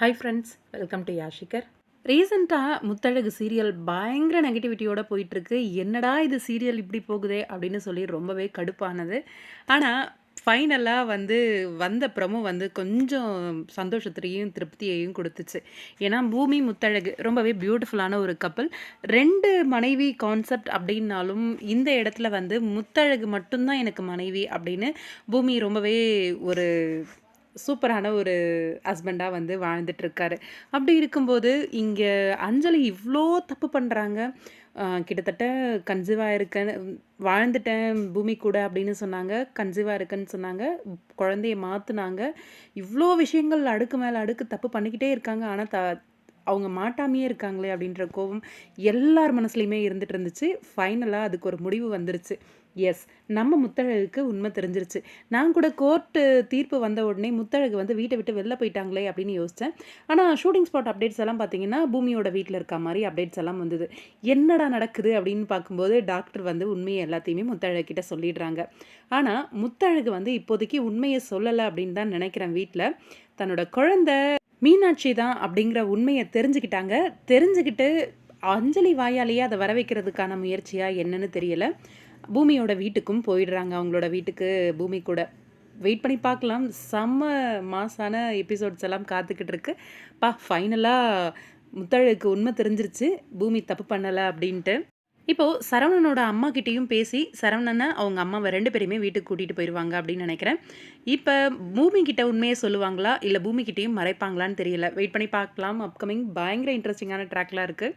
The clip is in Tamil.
ஹாய் ஃப்ரெண்ட்ஸ் வெல்கம் டு யாஷிகர் ரீசெண்டாக முத்தழகு சீரியல் பயங்கர நெகட்டிவிட்டியோட போயிட்டுருக்கு. என்னடா இது சீரியல் இப்படி போகுதே அப்படின்னு சொல்லி ரொம்பவே கடுப்பானது. ஆனால் ஃபைனலாக வந்து வந்த ப்ரமோ வந்து கொஞ்சம் சந்தோஷத்திலையும் திருப்தியையும் கொடுத்துச்சு. ஏன்னா பூமி முத்தழகு ரொம்பவே பியூட்டிஃபுல்லான ஒரு கப்பல் ரெண்டு மனைவி கான்செப்ட் அப்படின்னாலும் இந்த இடத்துல வந்து முத்தழகு மட்டும்தான் எனக்கு மனைவி அப்படின்னு பூமி ரொம்பவே ஒரு சூப்பரான ஒரு ஹஸ்பண்டாக வந்து வாழ்ந்துட்டுருக்காரு. அப்படி இருக்கும்போது இங்கே அஞ்சலி இவ்வளோ தப்பு பண்ணுறாங்க கிட்டத்தட்ட கன்சீவாக இருக்கேன்னு வாழ்ந்துட்டேன் பூமி கூட அப்படின்னு சொன்னாங்க கன்சீவாக இருக்கேன்னு சொன்னாங்க குழந்தைய மாற்றினாங்க இவ்வளோ விஷயங்கள் அடுக்கு மேலே அடுக்கு தப்பு பண்ணிக்கிட்டே இருக்காங்க. ஆனால் த அவங்க மாட்டாமையே இருக்காங்களே அப்படின்ற கோபம் எல்லார் மனசுலையுமே இருந்துட்டு இருந்துச்சு. ஃபைனலாக அதுக்கு ஒரு முடிவு வந்துருச்சு. எஸ் நம்ம முத்தழகுக்கு உண்மை தெரிஞ்சிருச்சு. நான் கூட கோர்ட்டு தீர்ப்பு வந்த உடனே முத்தழகு வந்து வீட்டை விட்டு வெளில போயிட்டாங்களே அப்படின்னு யோசித்தேன் ஆனால் ஷூட்டிங் ஸ்பாட் அப்டேட்ஸ் எல்லாம் பார்த்தீங்கன்னா பூமியோட வீட்டில் இருக்க மாதிரி அப்டேட்ஸ் எல்லாம் வந்தது. என்னடா நடக்குது அப்படின்னு பார்க்கும்போது டாக்டர் வந்து உண்மையை எல்லாத்தையுமே முத்தழகிட்ட சொல்லிடுறாங்க. ஆனால் முத்தழகு வந்து இப்போதைக்கு உண்மையை சொல்லலை அப்படின்னு தான் நினைக்கிறேன் வீட்டில் தன்னோட குழந்தை மீனாட்சி தான் அப்படிங்கிற உண்மையை தெரிஞ்சுக்கிட்டாங்க. தெரிஞ்சுக்கிட்டு அஞ்சலி வாயாலேயே அதை வர வைக்கிறதுக்கான முயற்சியாக என்னன்னு தெரியல. பூமியோட வீட்டுக்கும் போயிடுறாங்க. அவங்களோட வீட்டுக்கு பூமி கூட. வெயிட் பண்ணி பார்க்கலாம். செம்ம மாசான எபிசோட்ஸ் எல்லாம் காத்துக்கிட்டு இருக்கு. பா ஃபைனலாக முத்தழுக்கு உண்மை தெரிஞ்சிருச்சு. பூமி தப்பு பண்ணலை அப்படின்ட்டு. இப்போது சரவணனோட அம்மா கிட்டேயும் பேசி சரவணனை அவங்க அம்மாவை ரெண்டு பேரையுமே வீட்டுக்கு கூட்டிகிட்டு போயிடுவாங்க அப்படின்னு நினைக்கிறேன். இப்போ பூமி கிட்ட உண்மையை சொல்லுவாங்களா? இல்லை பூமி கிட்டேயும் மறைப்பாங்களான்னு தெரியல. வெயிட் பண்ணி பார்க்கலாம். அப்கமிங் பயங்கர இன்ட்ரெஸ்டிங்கான ட்ராக்லாம் இருக்குது